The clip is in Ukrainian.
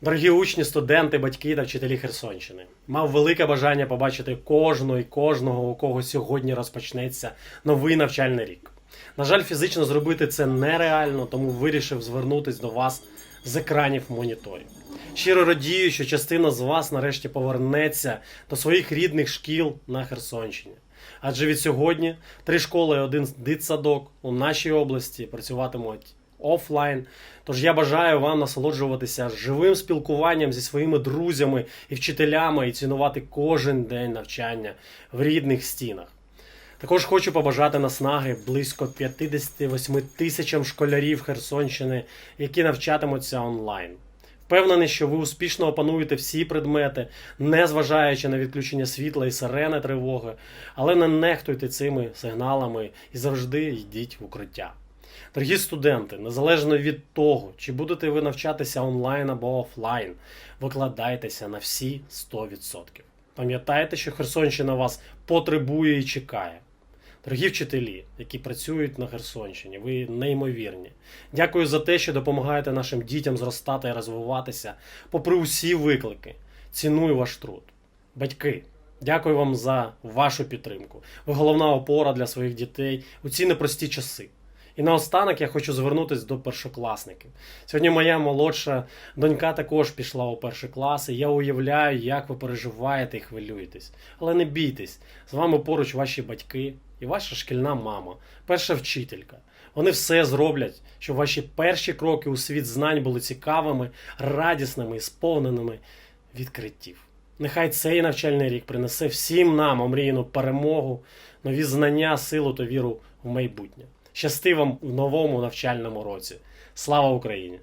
Дорогі учні, студенти, батьки та вчителі Херсонщини, мав велике бажання побачити кожного і кожного, у кого сьогодні розпочнеться новий навчальний рік. На жаль, фізично зробити це нереально, тому вирішив звернутись до вас з екранів моніторів. Щиро радію, що частина з вас нарешті повернеться до своїх рідних шкіл на Херсонщині. Адже від сьогодні три школи і один дитсадок у нашій області працюватимуть офлайн. Тож я бажаю вам насолоджуватися живим спілкуванням зі своїми друзями і вчителями і цінувати кожен день навчання в рідних стінах. Також хочу побажати наснаги близько 58 тисячам школярів Херсонщини, які навчатимуться онлайн. Впевнений, що ви успішно опануєте всі предмети, не зважаючи на відключення світла і сирени тривоги, але не нехтуйте цими сигналами і завжди йдіть в укриття. Дорогі студенти, незалежно від того, чи будете ви навчатися онлайн або офлайн, викладайтеся на всі 100%. Пам'ятайте, що Херсонщина вас потребує і чекає. Дорогі вчителі, які працюють на Херсонщині, ви неймовірні. Дякую за те, що допомагаєте нашим дітям зростати і розвиватися, попри усі виклики. Ціную ваш труд. Батьки, дякую вам за вашу підтримку. Ви головна опора для своїх дітей у ці непрості часи. І наостанок я хочу звернутися до першокласників. Сьогодні моя молодша донька також пішла у перший клас, і я уявляю, як ви переживаєте і хвилюєтесь. Але не бійтесь, з вами поруч ваші батьки і ваша шкільна мама, перша вчителька. Вони все зроблять, щоб ваші перші кроки у світ знань були цікавими, радісними і сповненими відкриттів. Нехай цей навчальний рік принесе всім нам омріяну перемогу, нові знання, силу та віру в майбутнє. Щасти вам в новому навчальному році. Слава Україні!